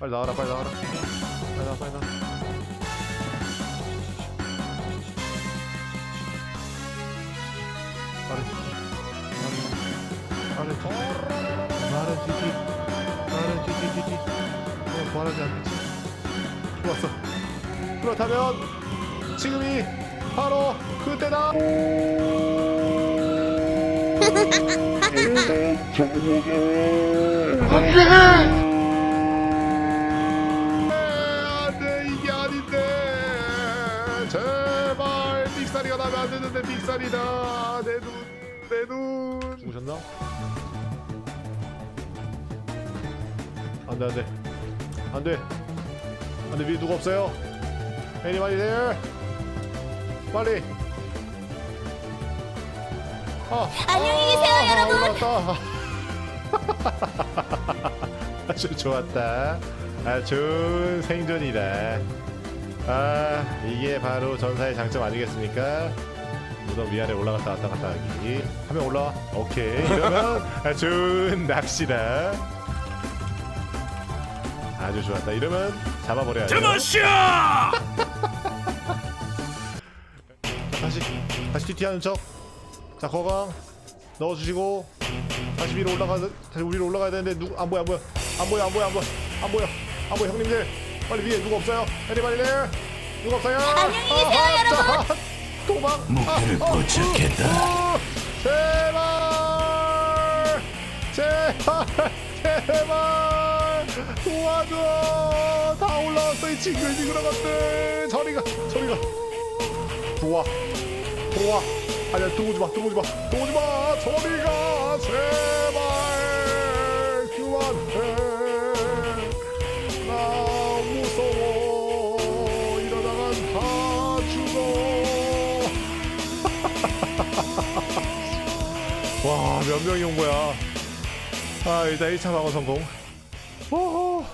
빨리 나와라 빨리 나와라. 빨리 나와 빨리 나와. 빠른 빠른 찌찌 빠른 찌찌찌찌 어 말하지 않겠지? 좋았어. 그렇다면 지금이 바로 그때다. 안돼 안 되는데 빅사리다 내 눈 내 눈 죽으셨나? 안돼 안돼 안돼 안돼 위에 누가 없어요 애니멀이 돼 빨리 아, 안녕히 계세요, 아, 여러분. 올라왔다. 아주 좋았다. 아주 생존이다. 아 이게 바로 전사의 장점 아니겠습니까? 무덤 위아래 올라갔다 왔다 갔다 하기. 한 명 올라와. 오케이. 이러면 아주 낚시다. 아주 좋았다. 이러면 잡아버려야죠. 드마시아! 다시 다시 TT하는 척. 자 거강 넣어주시고 다시 위로 올라가 다시 위로 올라가야 되는데 누구 안 보여 안 보여 안 보여 안 보여 안 보여 안 보여 안 보여 형님들 빨리 위에 누구 없어요? 빨리 누구 없어요? 안녕히 계세요, 아하, 여러분. 자, 도망. 목표를 아, 아, 포착했다. 아, 제발. 제발. 제발. 도와줘. 다 올라왔어 이 징글징글한 것들. 저리가 저리가. 들어와. 들어와. 아니야 들어오지 마 들어오지 마. 들어오지 마. 저리가. 제발 와 몇 명이 온 거야? 아 일단 1차 방어 성공. 호호